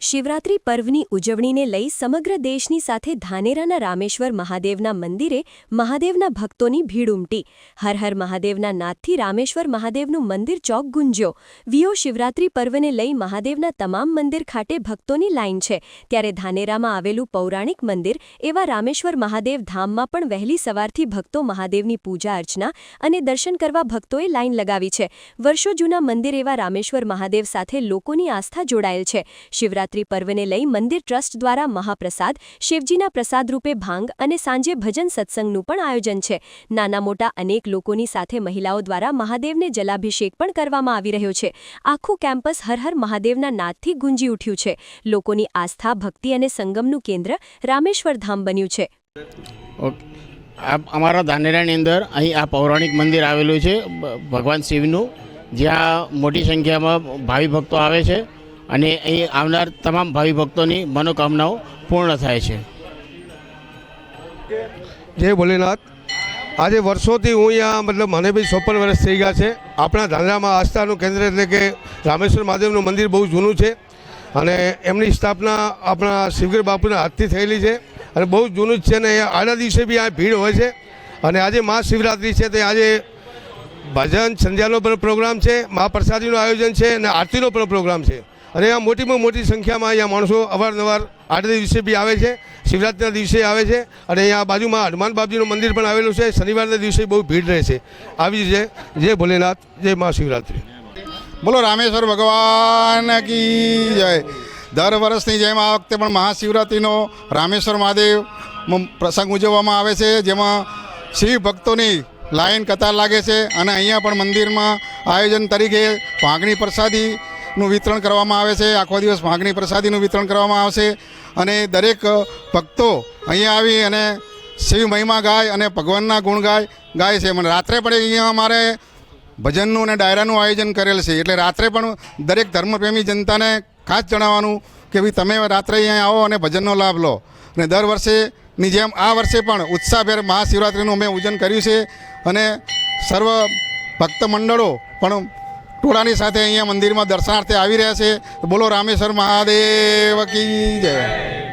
શિવરાત્રી પર્વની ઉજવણીને લઈ સમગ્ર દેશની સાથે ધાનેરાના રામેશ્વર મહાદેવના મંદિરે મહાદેવના ભક્તોની ભીડ ઉમટી. હર હર મહાદેવના નાદથી રામેશ્વર મહાદેવનું મંદિર ચોક ગુંજ્યો. વિયો શિવરાત્રી પર્વને લઈ મહાદેવના તમામ મંદિર ખાતે ભક્તોની લાઈન છે. ત્યારે ધાનેરામાં આવેલું પૌરાણિક મંદિર એવા રામેશ્વર મહાદેવ ધામમાં પણ વહેલી સવારથી ભક્તો મહાદેવની પૂજા અર્ચના અને દર્શન કરવા ભક્તોએ લાઈન લગાવી છે. વર્ષો જૂના મંદિર એવા રામેશ્વર મહાદેવ સાથે લોકોની આસ્થા જોડાયેલ છે. શિવરાત્રી પર્વને લઈ મંદિર ટ્રસ્ટ દ્વારા મહાપ્રસાદ, શિવજીના પ્રસાદ રૂપે ભાંગ અને સાંજે ભજન સત્સંગનું પણ આયોજન છે. નાના મોટા અનેક લોકોની સાથે મહિલાઓ દ્વારા મહાદેવને જલાભિષેક પણ કરવામાં આવી રહ્યો છે. આખું કેમ્પસ હર હર મહાદેવના નાદથી ગુંજી ઉઠ્યું છે. લોકોની આસ્થા, ભક્તિ અને સંગમનું કેન્દ્ર રામેશ્વર ધામ બન્યું છે. અમારા ધાનેરાની અંદર અહીં આ પૌરાણિક મંદિર આવેલું છે, ભગવાન શિવનું. જ્યાં મોટી સંખ્યામાં ભાવિ ભક્તો આવે છે. અને અહીં આવનાર તમામ ભાવિ ભક્તોની મનોકામનાઓ પૂર્ણ થાય છે. જય ભોલેનાથ. આજે વર્ષોથી હું અહીંયા મતલબ મને બી ચોપન વર્ષ થઈ ગયા છે. આપણા ધાંધ્રામાં આસ્થાનું કેન્દ્ર એટલે કે રામેશ્વર મહાદેવનું મંદિર બહુ જૂનું છે અને એમની સ્થાપના આપણા શિવગીર બાપુના હાથથી થયેલી છે અને બહુ જૂનું જ છે અહીંયા આડા દિવસે બી આ ભીડ હોય છે અને આજે મહાશિવરાત્રિ છે તે આજે ભજન સંધ્યાનો પણ પ્રોગ્રામ છે મહાપ્રસાદીનું આયોજન છે અને આરતીનો પણ પ્રોગ્રામ છે. અને આ મોટીમાં મોટી સંખ્યામાં અહીંયા માણસો અવારનવાર આઠ દિવસે બી આવે છે, શિવરાત્રિના દિવસે આવે છે અને અહીંયા બાજુમાં હનુમાન બાપજીનું મંદિર પણ આવેલું છે. શનિવારના દિવસે બહુ ભીડ રહે છે. આવી જ છે. જય ભોલેનાથ, જય મહાશિવરાત્રિ બોલો, રામેશ્વર ભગવાન કી જય. દર વર્ષની જેમ આ વખતે પણ મહાશિવરાત્રિનો રામેશ્વર મહાદેવ મ- પ્રસંગ ઉજવવામાં આવે છે. જેમાં શિવ ભક્તોની લાઈન કતાર લાગે છે અને અહીંયા પણ મંદિરમાં આયોજન તરીકે ભાંગણી પ્રસાદીનું વિતરણ કરવામાં આવે છે. આખો દિવસ માગણી પ્રસાદીનું વિતરણ કરવામાં આવશે અને દરેક ભક્તો અહીંયા આવી અને શિવ મહિમા ગાય અને ભગવાનના ગુણ ગાય ગાય છે. અને રાત્રે પણ અહીંયા અમારે ભજનનું અને ડાયરાનું આયોજન કરેલ છે. એટલે રાત્રે પણ દરેક ધર્મપ્રેમી જનતાને ખાસ જણાવવાનું કે ભાઈ તમે રાત્રે અહીંયા આવો અને ભજનનો લાભ લો. અને દર વર્ષેની જેમ આ વર્ષે પણ ઉત્સાહભેર મહાશિવરાત્રિનું અમે પૂજન કર્યું છે. અને સર્વ ભક્ત મંડળો પણ ટોળાની સાથે અહીંયા મંદિરમાં દર્શનાર્થે આવી રહ્યા છે. બોલો રામેશ્વર મહાદેવ કી જય.